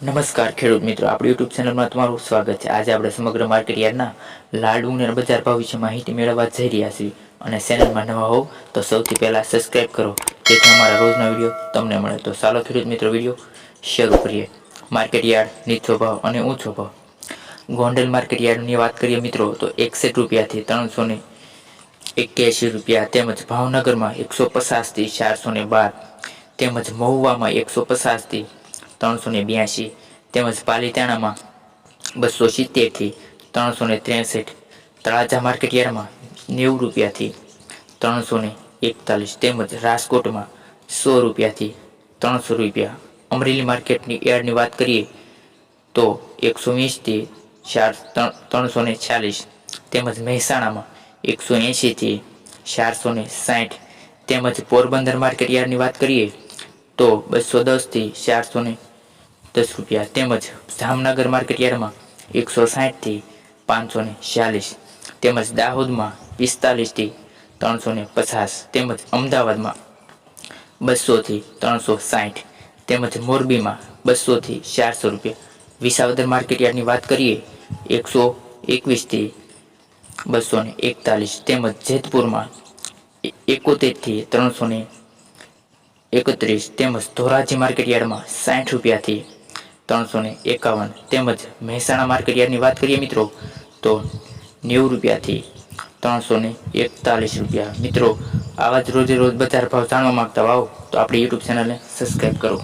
નમસ્કાર ખેડૂત મિત્રો, આપણી યુટ્યુબ ચેનલમાં તમારું સ્વાગત છે. આજે આપણે સમગ્ર માર્કેટ યાર્ડના લાલ ડુંગર બજાર ભાવ વિશે માહિતી મેળવવા જઈ રહ્યા છીએ. અને ચેનલમાં નવા હોવ તો સૌથી પહેલાં સબસ્ક્રાઇબ કરો, જેથી અમારા રોજના વીડિયો તમને મળે. તો ચાલો ખેડૂત મિત્રો, વીડિયો શરૂ કરીએ. માર્કેટ યાર્ડ, નીચો ભાવ અને ઊંચો ભાવ. ગોંડલ માર્કેટ યાર્ડની વાત કરીએ મિત્રો, તો એકસઠ રૂપિયાથી ત્રણસો ને એક્યાસી રૂપિયા તેમજ ભાવનગરમાં એકસો પચાસથી ચારસો ને બાર. તેમજ મહુવામાં એકસો પચાસથી ત્રણસો ને બ્યાસી. તેમજ પાલીતાણામાં બસો સિત્તેરથી ત્રણસો ને ત્રેસઠ. તળાજા માર્કેટ યાર્ડમાં નેવું રૂપિયાથી ત્રણસો ને એકતાલીસ. તેમજ રાજકોટમાં સો રૂપિયાથી ત્રણસો રૂપિયા. અમરેલી માર્કેટની યાર્ડની વાત કરીએ તો એકસો વીસથી ચાર ત્રણ ત્રણસો ને ચાલીસ. તેમજ મહેસાણામાં એકસો એંશીથી ચારસો ને સાઠ. તેમજ પોરબંદર માર્કેટ યાર્ડની વાત કરીએ તો બસો દસથી ચારસો ને દસ રૂપિયા તેમજ જામનગર માર્કેટ યાર્ડમાં એકસો સાઠથી પાંચસો ને ચાલીસ તેમજ દાહોદમાં પિસ્તાલીસથી ત્રણસો ને પચાસ તેમજ અમદાવાદમાં બસોથી ત્રણસો સાઠ તેમજ મોરબીમાં બસોથી ચારસો રૂપિયા. વિસાવદર માર્કેટ યાર્ડની વાત કરીએ, એકસો એકવીસથી બસો ને એકતાલીસ તેમજ જેતપુરમાં એકોતેરથી ત્રણસો ને એકત્રીસ તેમજ ધોરાજી માર્કેટ યાર્ડમાં સાઠ રૂપિયાથી ત્રણસો ને એકાવન. તેમજ મહેસાણા માર્કેટ વાત કરીએ મિત્રો, તો નેવું રૂપિયાથી ત્રણસો ને એકતાલીસ રૂપિયા. મિત્રો, આવા જ રોજે રોજ બજાર ભાવ જાણવા માગતા હોવ તો આપણી યુટ્યુબ ચેનલને સબસ્ક્રાઈબ કરો.